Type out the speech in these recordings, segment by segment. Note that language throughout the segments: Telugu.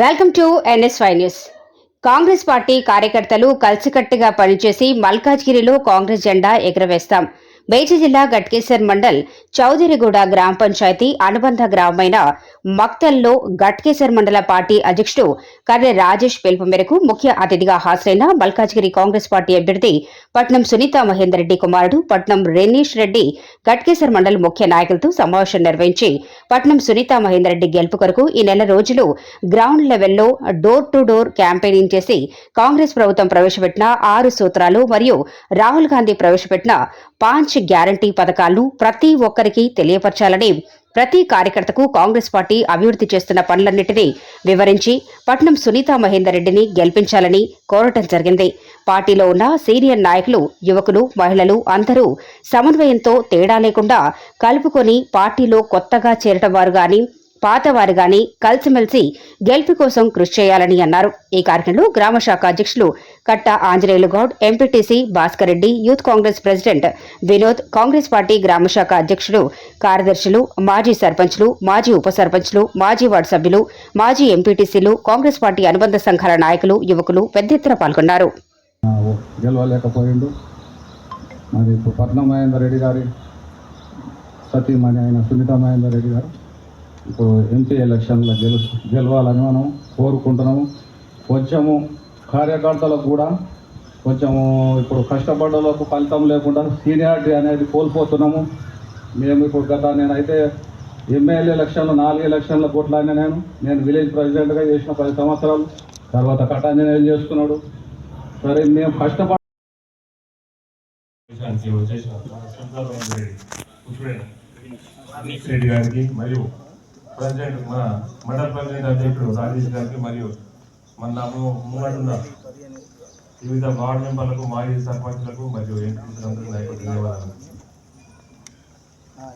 Welcome to NSY news. Congress party కార్యకర్తలు కలిసికట్టుగా పనిచేసి మల్కాజ్గిరిలో కాంగ్రెస్ జెండా ఎగురవేస్తాం. మేడ్చల్ జిల్లా గట్కేసర్ మండల్ చౌదరిగూడ గ్రామ పంచాయతీ అనుబంధ గ్రామమైన మక్తల్లో గట్కేసర్ మండల పార్టీ అధ్యక్షుడు కర్రె రాజేష్ పిలుపు మేరకు ముఖ్య అతిథిగా హాజరైన మల్కాజ్గిరి కాంగ్రెస్ పార్టీ అభ్యర్థి పట్నం సునీత మహేందర్ రెడ్డి కుమారుడు పట్నం రెనీష్ రెడ్డి గట్కేసర్ మండల్ ముఖ్య నాయకులతో సమావేశం నిర్వహించి పట్నం సునీత మహేందర్ రెడ్డి గెలుపు కొరకు ఈ నెల రోజులు గ్రౌండ్ లెవెల్లో డోర్ టు డోర్ క్యాంపెయినింగ్ చేసి కాంగ్రెస్ ప్రభుత్వం ప్రవేశపెట్టిన ఆరు సూత్రాలు మరియు రాహుల్ గాంధీ ప్రవేశపెట్టిన పాంచ్ గ్యారంటీ పథకాలను ప్రతి ఒక్కరికి తెలియపరచాలని ప్రతి కార్యకర్తకు కాంగ్రెస్ పార్టీ అభివృద్ధి చేస్తున్న పనులన్నింటినీ వివరించి పట్నం సునీతా మహేందర్ రెడ్డిని గెలిపించాలని కోరటం జరిగింది. పార్టీలో ఉన్న సీనియర్ నాయకులు యువకులు మహిళలు అందరూ సమన్వయంతో తేడా లేకుండా కలుపుకొని పార్టీలో కొత్తగా చేరటం వారు గాని పాతవారు గాని కలిసిమెలిసి గెలుపు కోసం కృషి చేయాలని అన్నారు. ఈ కార్యక్రమంలో గ్రామ శాఖ అధ్యక్షులు Katta Anjaneyulu Goud MPTC Bhaskar Reddy youth Congress president Vinod Congress party గ్రామ శాఖ అధ్యక్షులు కార్యదర్శులు మాజీ సర్పంచ్లు మాజీ ఉప సర్పంచ్లు మాజీ వార్డు సభ్యులు మాజీ ఎంపీటీసీలు కాంగ్రెస్ పార్టీ అనుబంధ సంఘాల నాయకులు యువకులు పెద్ద ఎత్తున పాల్గొన్నారు. మరి పట్నం మహేందర్ రెడ్డి గారి సతీమణి అయిన సునీత మహేందర్ రెడ్డి గారు ఇప్పుడు ఎంపీ ఎలక్షన్లో గెలు గెలవాలని మనం కోరుకుంటున్నాము కొంచెము కార్యకర్తలకు కూడా కొంచెము ఇప్పుడు కష్టపడ్డలకు ఫలితం లేకుండా సీనియారిటీ అనేది కోల్పోతున్నాము మేము ఇప్పుడు గత నేనైతే ఎమ్మెల్యే ఎలక్షన్లు నాలుగు ఎలక్షన్ల కొట్లాడిన నేను నేను విలేజ్ ప్రెసిడెంట్గా చేసిన పది సంవత్సరాలు తర్వాత కటాంజనేయులు చేసుకున్నాడు సరే మేము కష్టపడ గారికి మరియు ప్రెసిడెంట్ మన మండల ప్రెసిడెంట్ అధ్యక్షుడు రాజేష్ గారికి మరియు మన ముంగడున్న వివిధ వార్డు మెంబర్లకు మాజీ సర్పంచ్లకు మరియు ఎంపీలందరికీ నాయకులకు ధన్యవాదాలు.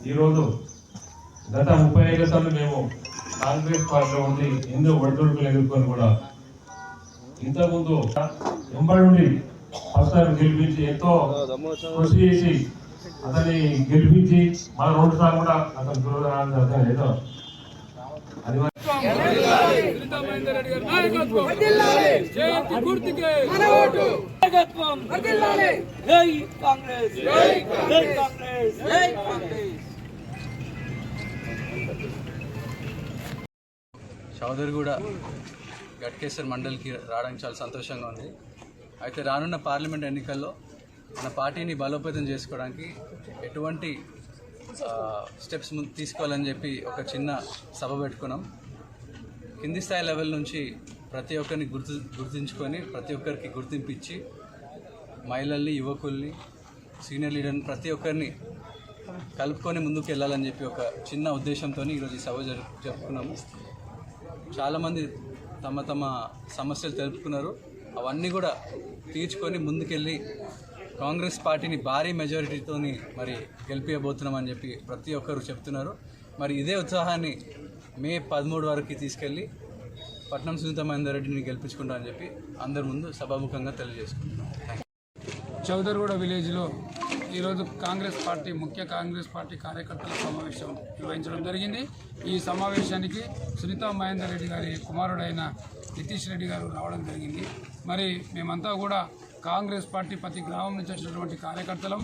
ఈరోజు గత ముప్పై ఐదు సార్లు మేము కాంగ్రెస్ పార్టీలో ఉండి ఎన్నో ఒడిదుడుకులు ఎదుర్కొని కూడా ఇంతకుముందు ఎంబడి నుండి ఫస్ట్ గెలిపించి ఎంతో కృషి చేసి అతన్ని గెలిపించి మన రెండు సార్లు కూడా అతను దూరం అతను ఏదో చౌదరి కూడా గట్కేశ్వర్ మండలికి రావడానికి చాలా సంతోషంగా ఉంది. అయితే రానున్న పార్లమెంట్ ఎన్నికల్లో మన పార్టీని బలోపేతం చేసుకోవడానికి ఎటువంటి స్టెప్స్ ముందు తీసుకోవాలని చెప్పి ఒక చిన్న సభ పెట్టుకున్నాం. కింది స్థాయి లెవెల్ నుంచి ప్రతి ఒక్కరిని గుర్తు గుర్తుంచుకొని ప్రతి ఒక్కరికి గుర్తింపు ఇచ్చి మహిళల్ని యువకుల్ని సీనియర్ లీడర్ని ప్రతి ఒక్కరిని కలుపుకొని ముందుకు వెళ్ళాలని చెప్పి ఒక చిన్న ఉద్దేశంతో ఈరోజు ఈ సభ జరు జరుపుకున్నాము. చాలామంది తమ తమ సమస్యలు తెలుపుకున్నారు. అవన్నీ కూడా తీర్చుకొని ముందుకెళ్ళి కాంగ్రెస్ పార్టీని భారీ మెజారిటీతో మరి గెలిపించబోతున్నామని చెప్పి ప్రతి ఒక్కరు చెప్తున్నారు. మరి ఇదే ఉత్సాహాన్ని మే పదమూడు వరకు తీసుకెళ్ళి పట్నం సునీత మహేందర్ రెడ్డిని గెలిపించుకుంటామని చెప్పి అందరి ముందు సభాముఖంగా తెలియజేసుకుంటున్నాం. థ్యాంక్ చౌదరిగూడ విలేజ్లో ఈరోజు కాంగ్రెస్ పార్టీ ముఖ్య కాంగ్రెస్ పార్టీ కార్యకర్తల సమావేశం నిర్వహించడం జరిగింది. ఈ సమావేశానికి సునీత మహేందర్ రెడ్డి గారి కుమారుడైన నితీష్ రెడ్డి గారు రావడం జరిగింది. మరి మేమంతా కూడా కాంగ్రెస్ పార్టీ ప్రతి గ్రామం నుంచి వచ్చినటువంటి కార్యకర్తలం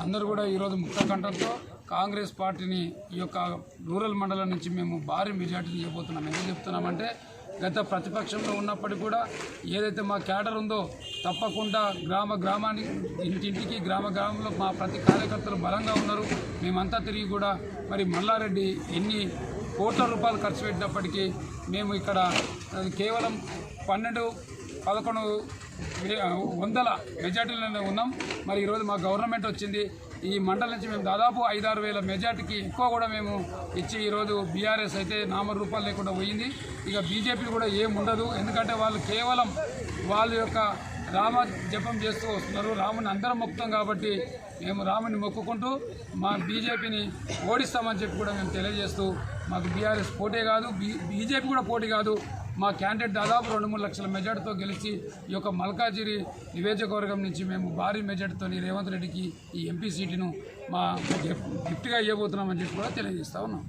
అందరూ కూడా ఈరోజు ముక్తకంఠంతో కాంగ్రెస్ పార్టీని ఈ యొక్క రూరల్ మండలం నుంచి మేము భారీ మెజార్టీ చేయబోతున్నాం ఎందుకు చెప్తున్నామంటే గత ప్రతిపక్షంలో ఉన్నప్పటికీ కూడా ఏదైతే మా క్యాడర్ ఉందో తప్పకుండా గ్రామ గ్రామానికి ఇంటింటికి గ్రామ గ్రామంలో మా ప్రతి కార్యకర్తలు బలంగా ఉన్నారు. మేమంతా తిరిగి కూడా మరి మల్లారెడ్డి ఎన్ని కోట్ల రూపాయలు ఖర్చు పెట్టినప్పటికీ మేము ఇక్కడ అది కేవలం పన్నెండు పదకొండు వందల మెజార్టీలోనే ఉన్నాం. మరి ఈరోజు మా గవర్నమెంట్ వచ్చింది. ఈ మండలం నుంచి మేము దాదాపు ఐదారు వేల మెజార్టీకి ఎక్కువ కూడా మేము ఇచ్చి ఈరోజు బీఆర్ఎస్ అయితే నామరూపాలు లేకుండా పోయింది. ఇక బీజేపీ కూడా ఏం ఉండదు. ఎందుకంటే వాళ్ళు కేవలం వాళ్ళ యొక్క రామ జపం చేస్తూ వస్తున్నారు. రాముని అందరం మొక్కుతాం కాబట్టి మేము రాముని మొక్కుకుంటూ మా బీజేపీని ఓడిస్తామని చెప్పి కూడా మేము తెలియజేస్తూ మాకు బీఆర్ఎస్ పోటీ కాదు. బీ బీజేపీ కూడా పోటీ కాదు. మా క్యాండిడేట్ దాదాపు రెండు మూడు లక్షల మెజార్టీతో గెలిచి ఈ యొక్క మల్కాజిరి నియోజకవర్గం నుంచి మేము భారీ మెజార్టీతో రేవంత్ రెడ్డికి ఈ ఎంపీ సీటును మా గిఫ్ట్గా ఇవ్వబోతున్నామని చెప్పి కూడా తెలియజేస్తా ఉన్నాం.